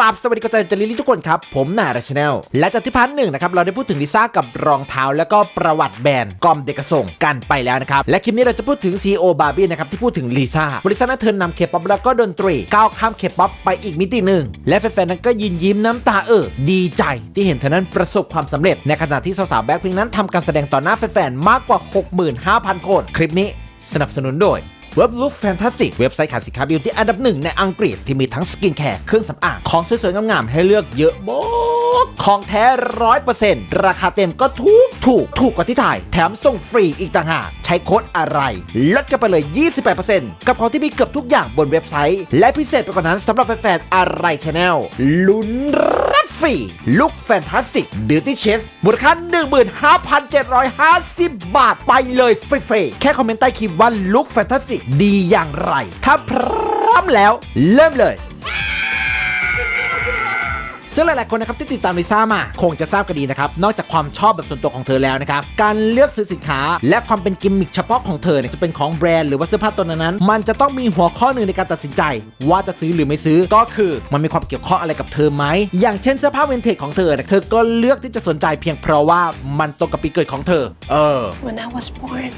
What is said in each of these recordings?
ราบสวัสดีกระจายจริลี่ทุกคนครับ ผมนาราชแนล และจากที่พันหนึ่งนะครับ เราได้พูดถึงลิซ่ากับรองเท้า แล้วก็ประวัติแบรนด์กอมเดกระส่งกันไปแล้วนะครับ และคลิปนี้เราจะพูดถึง CEO บาร์บี้นะครับ ที่พูดถึงลิซ่าบริษัทนั้นเธอนำเคป๊อปแล้วก็ดนตรี ก้าวข้ามเคป๊อปไปอีกมิติหนึ่ง และแฟนๆนั้นก็ยินยิ้มน้ำตาเออดีใจที่เห็นเธอนั้นประสบความสำเร็จในขณะที่สาวๆแบ็คพิงนั้นทำการแสดงต่อหน้าแฟนๆมากกว่า 65,000 คน คลิปนี้สนับสนุนโดย เว็บลุคแฟนตาสติกเว็บไซต์ขายสินค้าบิวตี้อันดับหนึ่งในอังกฤษที่มีทั้งสกินแคร์เครื่องสำอางของสวยๆงามๆให้เลือกเยอะมากของแท้ร้อยเปอร์เซ็นต์ราคาเต็มก็ถูกถูกถูกกว่าที่ไทยแถมส่งฟรีอีกต่างหากใช้โค้ดอะไรลดกันไปเลย 28%กับของที่มีเกือบทุกอย่างบนเว็บไซต์ และพิเศษไปกว่านั้นสำหรับแฟนๆอะไรชาแนลลุ้นร ฟรีลุกแฟนตาสติกบิวตี้เชสมูลค่า15,750 บาทไปเลยฟรีๆแค่คอมเมนต์ใต้คลิปว่าลุกแฟนตาสติกดีอย่างไร ถ้าพร้อมแล้ว เริ่มเลย ซึ่งหลายๆคนนะครับที่ติดตามลิซ่ามาคงจะทราบกันดีนะครับนอกจากความชอบแบบส่วนตัวของเธอแล้วนะครับการเลือกซื้อสินค้า และความเป็นกิมมิคเฉพาะของเธอเนี่ยจะเป็นของแบรนด์หรือว่าเสื้อผ้าตัวนั้นๆมันจะต้องมีหัวข้อหนึ่งในการตัดสินใจ ว่าจะซื้อหรือไม่ซื้อก็คือมันมีความเกี่ยวข้องอะไรกับเธอไหมอย่างเช่นเสื้อผ้าเวนเทจของเธอนะเธอก็เลือกที่จะสนใจเพียงเพราะว่ามันตรงกับปีเกิดของเธอ เออ when I was born.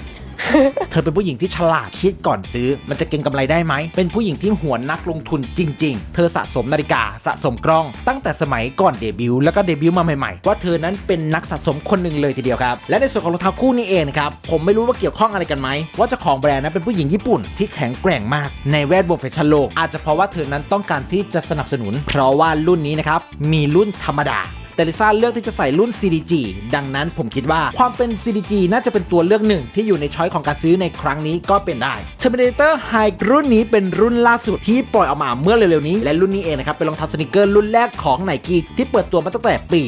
เธอเป็นผู้หญิงที่ฉลาดคิดก่อนซื้อ มันจะเก็งกำไรได้ไหม เป็นผู้หญิงที่หัวนักลงทุนจริง ๆ เธอสะสมนาฬิกาสะสมกล้อง ตั้งแต่สมัยก่อนเดบิวต์แล้วก็เดบิวต์มาใหม่ๆ ว่าเธอนั้นเป็นนักสะสมคนหนึ่งเลยทีเดียวครับ และในส่วนของรองเท้าคู่นี้เองครับ ผมไม่รู้ว่าเกี่ยวข้องอะไรกันไหม ว่าเจ้าของแบรนด์นั้นเป็นผู้หญิงญี่ปุ่นที่แข็งแกร่งมากในแวดวงแฟชั่นโลกอาจจะเพราะว่าเธอนั้นต้องการที่จะสนับสนุน เพราะว่ารุ่นนี้นะครับมีรุ่นธรรมดา แต่ลิซ่าเลือกที่จะใส่รุ่น CDG ดังนั้นผมคิดว่าความเป็น CDG น่าจะเป็นตัวเลือกหนึ่งที่อยู่ในช้อยของการซื้อในครั้งนี้ก็เป็นได้ Terminator High รุ่นนี้เป็นรุ่นล่าสุดที่ปล่อยออกมาเมื่อเร็วๆนี้ และรุ่นนี้เองนะครับเป็นรองเท้าสนิเกอร์รุ่นแรกของไนกี้ที่เปิดตัวมาตั้งแต่ปี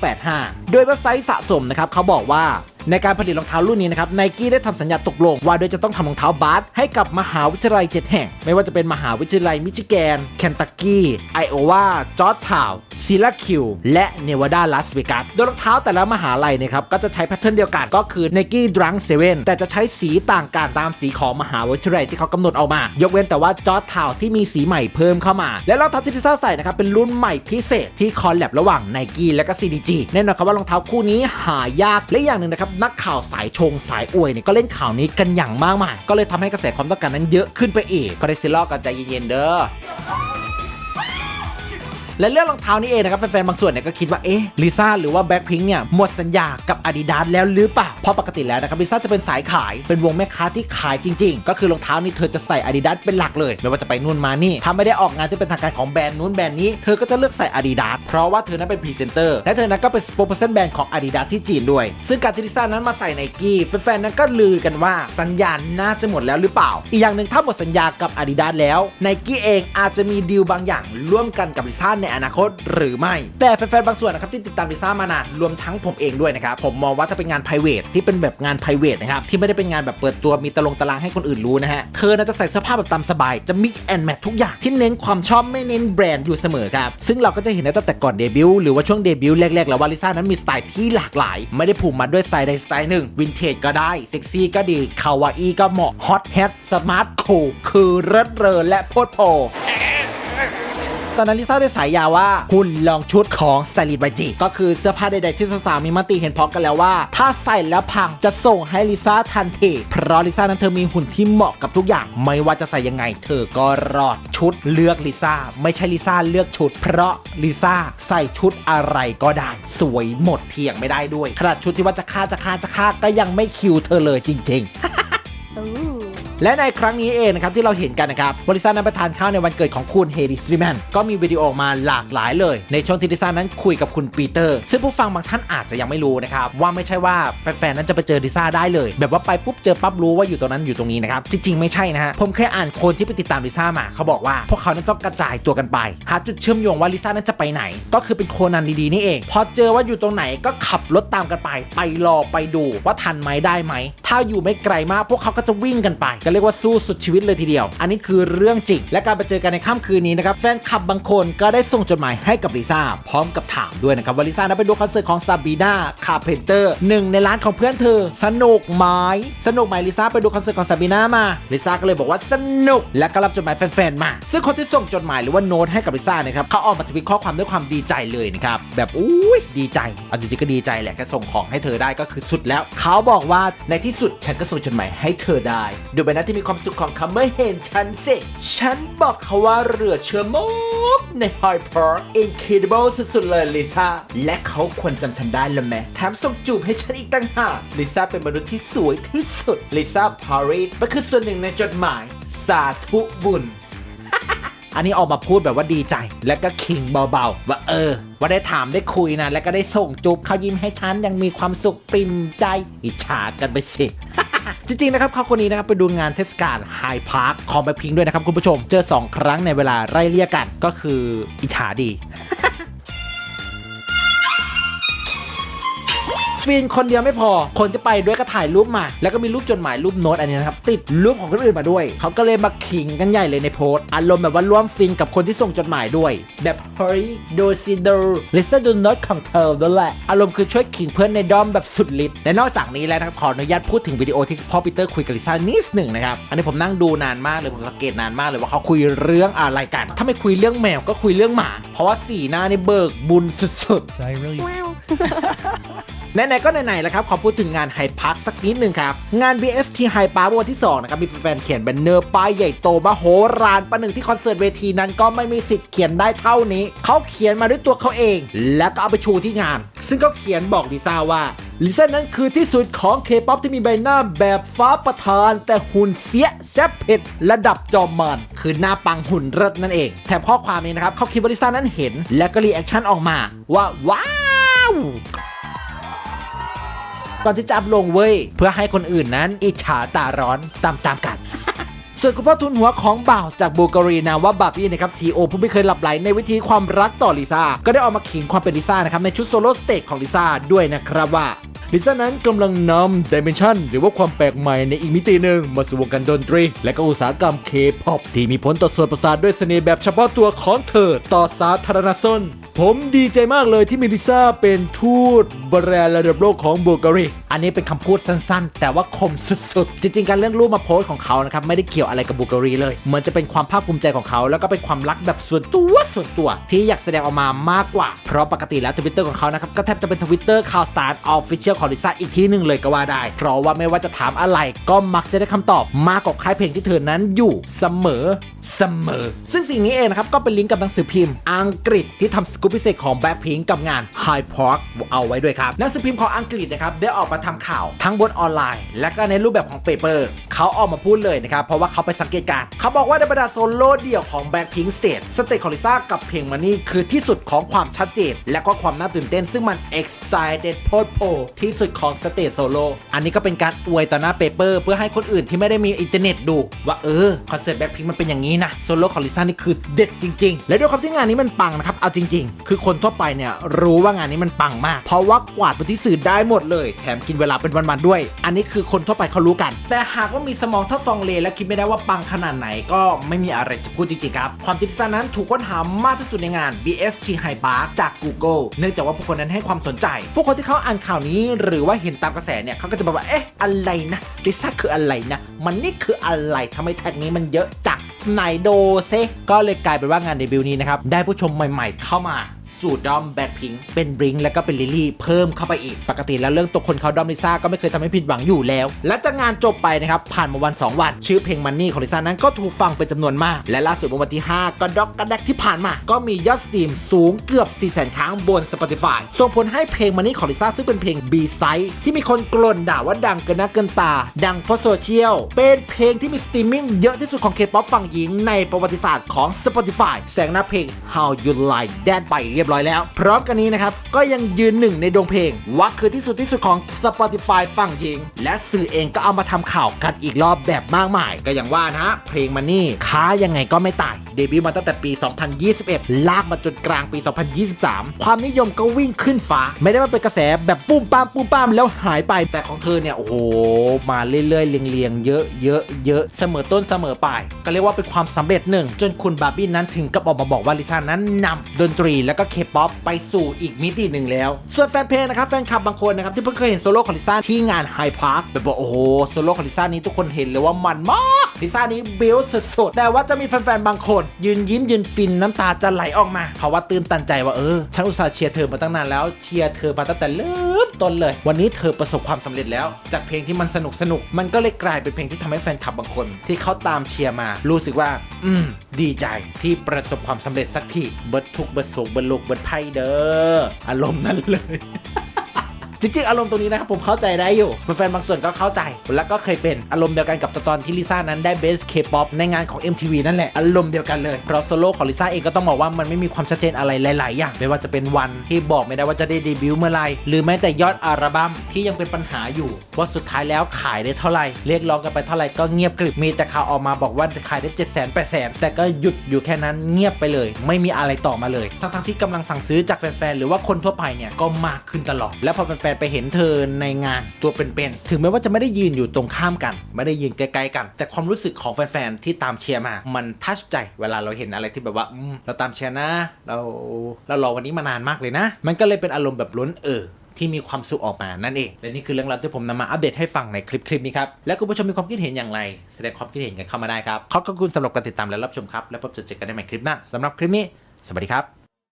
1985 โดยเว็บไซต์สะสมนะครับเขาบอกว่า ในการผลิตรองเท้ารุ่นนี้นะครับไนกี้ได้ทำสัญญาตกลง ว่าโดยจะต้องทำรองเท้าบาสให้กับมหาวิทยาลัย 7 แห่ง ไม่ว่าจะเป็นมหาวิทยาลัยมิชิแกน เคนตักกี้ ไอโอวา จอร์จทาวซิลาคิว และเนวาดาลาสเวกัส โดยรองเท้าแต่ละมหาลัยนะครับก็จะใช้แพทเทิร์นเดียวกันก็คือ Nike Drunk 7แต่จะใช้สีต่างกันตามสีของมหาวิทยาลัยที่เขากำหนดออกมา ยกเว้นแต่ว่าจอร์จทาวที่มีสีใหม่เพิ่มเข้ามา และรองเท้าที่ทิซ่าใส่นะครับเป็นรุ่นใหม่พิเศษที่คอลแลบระหว่าง Nike และก็ CDG แน่นอนครับว่ารองเท้าคู่นี้หายากและอย่างหนึ่งนะครับนักข่าวสายชงสายอวยเนี่ยก็เล่นข่าวนี้กันอย่างมากมาย ก็เลยทำให้กระแสความต้องการนั้นเยอะขึ้นไปอีกก็ได้ซิลลอกกันใจเย็นๆเด้อ และเรื่องรองเท้านี้เองนะครับแฟนๆบางส่วนเนี่ยก็คิดว่าเอ๊ะลิซ่าหรือว่าแบ็คพิงเนี่ยหมดสัญญากับ Adidas แล้วหรือเปล่าเพราะปกติแล้วนะครับลิซ่าจะเป็นสายขายเป็นวงแม่ค้าที่ขายจริง ๆ ก็คือรองเท้านี้เธอจะใส่ Adidas เป็นหลักเลย ไม่ว่าจะไปนู่นมานี่ถ้าไม่ได้ออกงานที่เป็นทางการของแบรนด์นู้นแบรนด์นี้เธอก็จะเลือกใส่ Adidas เพราะว่าเธอนั้นเป็นพรีเซนเตอร์และเธอนั้นก็เป็นสปอร์เปอร์เซนแบรนด์ของ Adidas ที่จีนด้วย ซึ่งการที่ลิซ่านั้นมาใส่ไนกี้แฟนๆนั้นก็ลือกันว่าสัญญาณน่าจะหมดแล้วหรือเปล่า อีกอย่างหนึ่งถ้าหมดสัญญากับ Adidas แล้วไนกี้เองอาจจะมีดีลบางอย่างร่วมกันกับลิซ่าในอนาคตหรือไม่ แต่แฟนๆบางส่วนนะครับที่ติดตามลิซ่ามานานรวมทั้งผมเองด้วยนะครับผมมองว่าถ้าเป็นงาน p r i v a t ที่เป็นแบบงาน p r i v a t นะครับที่ไม่ได้เป็นงานแบบเปิดตัวมีตารางตารางให้คนอื่นรู้นะฮะเธอน่าจะใส่เสื้อผ้าแบบตามสบายจะ mix and match ทุกอย่างที่เน้นความชอบไม่เน้นแบรนด์อยู่เสมอครับซึ่งเราก็จะเห็นได้ตั้งแต่ก่อนเดบิวต์หรือว่าช่วงเดบิวต์แรกๆแล้วว่าลิซ่านั้นมีสไตล์ที่หลากหลาย ไม่ได้ผูกมัดด้วยสไตล์ใดสไตล์หนึ่งวินเทจก็ได้เซ็กซี่ก็ดีคาวาอีก็เหมาะฮอตแฮทสมาร์ทคูลคือเริศเรอและโพดโผ ตอนนั้นลิซ่าได้สายยาว่าหุ่นลองชุดของสไตลิสต์ไบจีก็คือเสื้อผ้าใดๆที่สาวๆมีมติเห็นพร้อมกันแล้วว่า ถ้าใส่แล้วพังจะส่งให้ลิซ่าทันทีเพราะลิซ่านั้นเธอมีหุ่นที่เหมาะกับทุกอย่าง ไม่ว่าจะใส่ยังไง เธอก็รอดชุดเลือกลิซ่าไม่ใช่ลิซ่าเลือกชุด เพราะลิซ่าใส่ชุดอะไรก็ได้ สวยหมดเถียงไม่ได้ด้วยขนาดชุดที่ว่าจะฆ่าจะฆ่าจะฆ่าก็ยังไม่คิวเธอเลยจริง ๆ และในครั้งนี้เองนะครับที่เราเห็นกันนะครับบริษัทนั้นไปทานข้าวในวันเกิดของคุณเฮดิสตรีแมนก็มีวิดีโอออกมาหลากหลายเลย ในช่วงที่ดิซ่านั้นคุยกับคุณปีเตอร์ ซึ่งผู้ฟังบางท่านอาจจะยังไม่รู้นะครับว่าไม่ใช่ว่าแฟนๆนั้นจะไปเจอดิซ่าได้เลย แบบว่าไปปุ๊บเจอปั๊บรู้ว่าอยู่ตรงนั้นอยู่ตรงนี้นะครับจริงๆไม่ใช่นะฮะผมเคยอ่านคนที่ไปติดตามลิซ่ามาเขาบอกว่าพวกเขานั้นต้องกระจายตัวกันไป หาจุดเชื่อมโยงว่าลิซ่านั้นจะไปไหน ก็คือเป็นโคนันดีๆนี่เอง พอเจอว่าอยู่ตรงไหนก็ขับรถตามกันไป ไปรอไปดูว่าทันไหมได้ไหมถ้าอยู่ไม่ไกลมากพวกเขาก็จะวิ่งกันไปก็เรียกว่าสู้สุดชีวิตเลยทีเดียว อันนี้คือเรื่องจริง และการไปเจอกันในค่ำคืนนี้นะครับ แฟนคลับบางคนก็ได้ส่งจดหมายให้กับลิซ่าพร้อมกับถามด้วยนะครับว่าลิซ่านั้นไปดูคอนเสิร์ตของซาบีนาคาเพนเตอร์หนึ่งในร้านของเพื่อนเธอ สนุกไหมสนุกไหมลิซ่าไปดูคอนเสิร์ตของซาบีนามาลิซ่าก็เลยบอกว่าสนุก และก็รับจดหมายแฟนๆมา ซึ่งคนที่ส่งจดหมายหรือว่าโน้ตให้กับลิซ่านะครับเขาออกมาทวิตข้อความด้วยความดีใจเลยนะครับแบบอุ้ยดีใจเอาจริงๆก็ดีใจแหละแค่ส่งของให้เธอได้ก็คือสุดแล้ว เขาบอกว่าในที่สุดฉันก็ส่งจดหมายให้เธอได้ดูเป็นน้าที่มีความสุขของเขาเมื่อเห็นฉันสิ ฉันบอกเขาว่าเรือเชื่อมกใน High Park Incredible สุดๆเลยลิซ่า และเขาควรจำฉันได้ละแม่แถมส่งจูบให้ฉันอีกต่างหากลิซ่าเป็นมนุษย์ที่สวยที่สุดลิซ่าพาริสมันคือส่วนหนึ่งในจดหมาย สาธุบุญอันนี้ออกมาพูดแบบว่าดีใจ แล้วก็คิงเบาๆ ว่าเออ ว่าได้ถามได้คุยนะ แล้วก็ได้ส่งจูบเขายิ้มให้ฉันยังมีความสุขปริมใจ อิจฉากันไปสิ จริงๆนะครับเขาคนนี้นะครับไปดูงานเทศกาลไฮพาร์คคอมแบพิงด้วยนะครับคุณผู้ชม เจอ 2 ครั้งในเวลาไล่เลี่ยกันก็คืออิจฉาดี ฟินคนเดียวไม่พอ คนที่ไปด้วยก็ถ่ายรูปมา แล้วก็มีรูปจดหมายรูปโน้ตอันนี้นะครับติดรูปของคนอื่นมาด้วย เขาก็เลยมาขิงกันใหญ่เลยในโพสต์อารมณ์แบบว่าร่วมฟินกับคนที่ส่งจดหมายด้วย แบบเฮ้ยดูซิดูลิซ่าดูโน้ตของเธอด้วยแหละอารมณ์คือช่วยขิงเพื่อนในดอมแบบสุดฤทธิ์และนอกจากนี้แล้วนะครับขออนุญาตพูดถึงวิดีโอที่พ่อปีเตอร์คุยกับลิซ่านิดหนึ่งนะครับอันนี้ผมนั่งดูนานมากเลยผมสังเกตนานมากเลยว่าเขาคุยเรื่องอะไรกัน ถ้าไม่คุยเรื่องแมวก็คุยเรื่องหมา เพราะว่าสีหน้านี่เบิกบุญสุดๆ So I really ไหนๆก็ไหนๆแล้วครับ ขอพูดถึงงานไฮพาร์คสักนิดหนึ่งครับ งาน BFT ไฮพาร์ควันที่ 2 นะครับ มีแฟนๆเขียนแบนเนอร์ป้ายใหญ่โตมโหฬารประหนึ่งที่คอนเสิร์ตเวทีนั้นก็ไม่มีสิทธิ์เขียนได้เท่านี้ เขาเขียนมาด้วยตัวเขาเอง แล้วก็เอาไปโชว์ที่งาน ซึ่งก็เขียนบอกลิซ่าว่าลิซ่านั้นคือที่สุดของเคป๊อปที่มีใบหน้าแบบฟ้าประธาน แต่หุ่นเสียแซบเผ็ดระดับจอมมานคือหน้าปังหุ่นเลิศนั่นเอง แถมข้อความนี้นะครับเขาคิดว่าลิซ่านั้นเห็น และก็รีแอคชั่นออกมาว่าว้าว ก่อนที่จะอัพลงเว้ย เพื่อให้คนอื่นนั้นอิจฉาตาร้อนตามๆกันส่วนคุณพ่อทุนหัวของบ่าวจากบูการีนามว่าบาร์บี้นะครับซีโอผู้ไม่เคยหลับไหลในวิธีความรักต่อลิซ่า ก็ได้ออกมาขิงความเป็นลิซ่านะครับในชุดโซโล่สเตจของลิซ่าด้วยนะครับว่าลิซ่านั้นกำลังนำดิเมนชันหรือว่าความแปลกใหม่ในอีกมิติหนึ่ง มาสู่วงการดนตรี และก็อุตสาหกรรมเคป๊อปที่มีผลต่อส่วนประสาทด้วยเสน่ห์แบบเฉพาะตัวของเธอ ต่อสาธารณชน ผมดีใจมากเลยที่มีลิซ่าเป็นทูตแบรนด์ระดับโลกของบูการีอันนี้เป็นคำพูดสั้นๆ แต่ว่าคมสุดๆ จริงๆ การเรื่องรูปมาโพสต์ของเขานะครับ ไม่ได้เกี่ยวอะไรกับบูการีเลย เหมือนจะเป็นความภาคภูมิใจของเขา แล้วก็เป็นความรักแบบส่วนตัวส่วนตัว ที่อยากแสดงออกมามากกว่า เพราะปกติแล้วทวิตเตอร์ของเขานะครับ ก็แทบจะเป็นทวิตเตอร์ข่าวสารออฟฟิเชียลของลิซ่าอีกที่หนึ่งเลยก็ว่าได้ เพราะว่าไม่ว่าจะถามอะไรก็มักจะได้คำตอบมากกว่าค่ายเพลงที่เธอนั้นอยู่เสมอเสมอ ซึ่งสิ่งนี้เองนะครับก็เป็นลิงก์กับหนังสือพิมพ์อังกฤษที่ทำสกปพิเศษของแบ็คพิงกับงาน High Park เอาไว้ด้วยครับหนังสือพิมพ์ของอังกฤษนะครับได้ออกมาทำข่าวทั้งบนออนไลน์ และก็ในรูปแบบของเปเปอร์เขาออกมาพูดเลยนะครับเพราะว่าเขาไปสังเกตการเขาบอกว่าในบรรดาโซโล่เดี่ยวของ Blackpink Stage สเตจของลิซ่ากับเพลงมันนี่คือที่สุดของความชัดเจน และก็ความน่าตื่นเต้น ซึ่งมัน excited โพดโพที่สุดของสเตจโซโล่อันนี้ก็เป็นการอวยต่อหน้าเปเปอร์ เพื่อให้คนอื่นที่ไม่ได้มีอินเทอร์เน็ตดู ว่าเออคอนเสิร์ตแบ็คพิงมันเป็นอย่างนี้นะโซโล่ของลิซ่านี่คือเด็ดจริง ๆ และด้วยความที่งานนี้มันปังนะครับเอาจริงคือคนทั่วไปเนี่ยรู้ว่างานนี้มันปังมาก เพราะว่ากวาดไปที่สื่อได้หมดเลย แถมกินเวลาเป็นวันๆด้วย อันนี้คือคนทั่วไปเขารู้กัน แต่หากว่ามีสมองเท่าซองเลและคิดไม่ได้ว่าปังขนาดไหนก็ไม่มีอะไรจะพูดจริงๆครับ ความที่ลิซ่านั้นถูกค้นหามากที่สุดในงาน BST High Park จาก Google เนื่องจากว่าผู้คนนั้นให้ความสนใจ ผู้คนที่เขาอ่านข่าวนี้หรือว่าเห็นตามกระแสเนี่ยเขาก็จะบอกว่าเอ๊ะอะไรนะลิซ่าคืออะไรนะ มันนี่คืออะไรทำไมแท็กนี้มันเยอะจัง ไหนโดเซก็เลยกลายเป็นว่างานเดบิวต์นี้นะครับได้ผู้ชมใหม่ ๆ เข้ามา สู่ดอมแบ็คพิงเป็นบริงแล้วก็เป็นลิลี่เพิ่มเข้าไปอีก ปกติแล้วเรื่องตกคนเขาดอมลิซ่าก็ไม่เคยทำให้ผิดหวังอยู่แล้ว และจากงานจบไปนะครับ ผ่านมาวัน 2 วัน ชื่อเพลงมันนี่ของลิซ่านั้นก็ถูกฟังเป็นจำนวนมาก และล่าสุดเมื่อวันที่ 5 ก็ด็อกกระแดกที่ผ่านมา ก็มียอดสตรีมสูงเกือบ4 0 0 0 0 0ครั้งบน Spotify ส่งผลให้เพลงมันนี่ของลิซ่าซึ่งเป็นเพลง B side ที่มีคนกล่นด่าว่าดังเกินหน้าเกินตา ดังเพราะโซเชียลเป็นเพลงที่มีสตรีมมิ่งเยอะที่สุดของ K-POP ฝั่งหญิงในประวัติศาสตร์ของ Spotify แสงหน้าเพลง How You Like That ไปเรียบยบร้อยแล้ว พร้อมกันนี้นะครับ ก็ยังยืนหนึ่งในดวงเพลงว่าคือที่สุดที่สุดของ Spotify ฝั่งหญิง และสื่อเองก็เอามาทำข่าวกันอีกรอบแบบมากมาย ก็อย่างว่านะ เพลงมันนี่ค้ายังไงก็ไม่ตาย เดบิวต์มาตั้งแต่ปี 2021 ลากมาจนกลางปี 2023 ความนิยมก็วิ่งขึ้นฟ้า ไม่ได้มาเป็นกระแสแบบปุ้มป้ามปุ้มป้ามแล้วหายไปแต่ของเธอเนี่ยโอ้โหมาเรื่อยๆเรียงๆเยอะเยอะเยอะเสมอต้นเสมอปลายก็เรียกว่าเป็นความสำเร็จหนึ่งจนคุณบาร์บี้นั้นถึงกับออกมาบอกว่าลิซ่านั้นนำดนตรีแล้วก็เคป๊อปไปสู่อีกมิติหนึ่งแล้ว ส่วนแฟนเพลงนะครับแฟนคลับบางคนนะครับที่เพิ่งเคยเห็นโซโล่ของลิซ่าที่งานไฮพาร์คแบบอกโอ้โหโซโล่ของลิซ่านี้ทุกคนเห็นเลยว่ามันมาก ลิซ่านี้เบลสุดๆ แต่ว่าจะมีแฟนๆ บางคน ยืนยิ้มยืนฟินน้ำตาจะไหลออกมา เพราะว่าตื่นตันใจว่าเออ ฉันอุตส่าห์เชียร์เธอมาตั้งนานแล้วเชียร์เธอมาตั้งแต่เริ่มต้นเลย วันนี้เธอประสบความสำเร็จแล้ว จากเพลงที่มันสนุกสนุกมันก็เลยกลายเป็นเพลงที่ทำให้แฟนคลับบางคน ที่เขาตามเชียร์มารู้สึกว่า อืม ดีใจที่ประสบความสำเร็จสักทีเบิดทุกเบิดโศกเบิดโลกเบิดไพ่เด้ออารมณ์นั้นเลย จริงๆ อารมณ์ตรงนี้นะครับผมเข้าใจได้อยู่แฟนๆบางส่วนก็เข้าใจ แล้วก็เคยเป็นอารมณ์เดียวกันกับตอนที่ลิซ่านั้นได้เบสเคป๊อปในงานของ MTV นั่นแหละอารมณ์เดียวกันเลยเพราะโซโล่ของลิซ่าเองก็ต้องบอกว่ามันไม่มีความชัดเจนอะไรหลาย ๆ อย่างไม่ว่าจะเป็นวันที่บอกไม่ได้ว่าจะได้เดบิวต์เมื่อไหรหรือแม้แต่ยอดอัลบั้มที่ยังเป็นปัญหาอยู่ ว่าสุดท้ายแล้วขายได้เท่าไหร่เรียกร้องกันไปเท่าไหร่ก็เงียบกริบมีแต่ข่าวออกมาบอกว่าขายได้7 0 0 0 0 8 0 0 0แต่ก็หยุดอยู่แค่นั้นเงียบไปเลย ไม่มีอะไรต่อมาเลยทั้งๆที่กำลังสั่งซื้อจากแฟนๆหรือว่าคนทั่วไปเนี่ยก็มากขึ้นตลอดและพอแฟนไปเห็นเธอในงานตัวเป็นๆ ถึงแม้ว่าจะไม่ได้ยืนอยู่ตรงข้ามกัน ไม่ได้ยืนใกล้ๆกัน แต่ความรู้สึกของแฟนๆ ที่ตามเชียร์มา มันทัชใจเวลาเราเห็นอะไรที่แบบว่าเราตามเชียร์นะ เราเรารอวันนี้มานานมากเลยนะ มันก็เลยเป็นอารมณ์แบบล้นเออที่มีความสุขออกมานั่นเอง และนี่คือเรื่องราวที่ผมนำมาอัปเดตให้ฟังในคลิปคลิปนี้ครับ และคุณผู้ชมมีความคิดเห็นอย่างไร แสดงความคิดเห็นกันเข้ามาได้ครับ ขอบคุณสำหรับการติดตามและรับชมครับ และพบเจอกันในใหม่คลิปหน้าสำหรับคลิปนี้ สวัสดีครับ